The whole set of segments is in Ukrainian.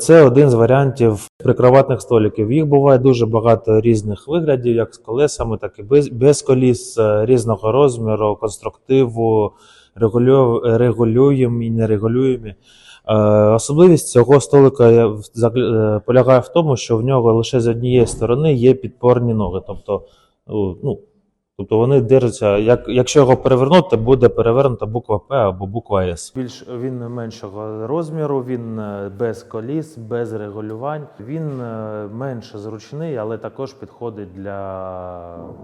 Це один з варіантів прикроватних столиків. Їх буває дуже багато різних виглядів, як з колесами, так і без, без коліс, е, різного розміру, конструктиву, регулю- регулюємі, нерегулюємі. Е, Особливість цього столика е, полягає в тому, що в нього лише з однієї сторони є підпорні ноги. Тобто, ну, тобто вони держаться, як, якщо його перевернути, буде перевернута буква П або буква С. Більш він меншого розміру, він е, без коліс, без регулювань. Він е, менше зручний, але також підходить для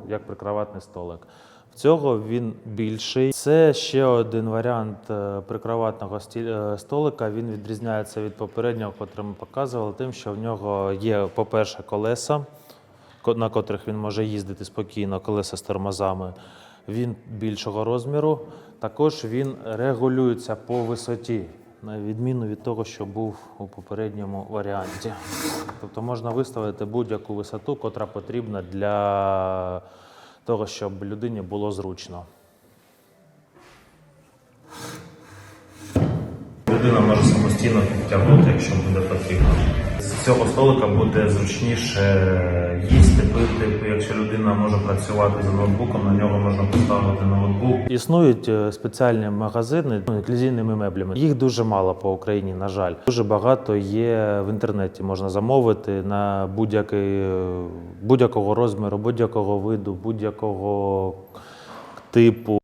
як прикроватний столик. В цього він більший. Це ще один варіант е, прикроватного столика. Він відрізняється від попереднього, котрий ми показували, тим, що в нього є, по-перше, колеса, ко- на котрих він може їздити спокійно, колеса з тормозами. Він більшого розміру. Також він регулюється по висоті, на відміну від того, що був у попередньому варіанті. Тобто можна виставити будь-яку висоту, котра потрібна для того, щоб людині було зручно. Людина може самостійно підтягнути, якщо буде потрібно. З цього столика буде зручніше їсти, пити. Якщо людина може працювати за ноутбуком, на нього можна поставити ноутбук. Існують е, спеціальні магазини ну, інклюзійними меблями. Їх дуже мало по Україні, на жаль. Дуже багато є в інтернеті. Можна замовити на будь-який е, будь-якого розміру, будь-якого виду, будь-якого типу.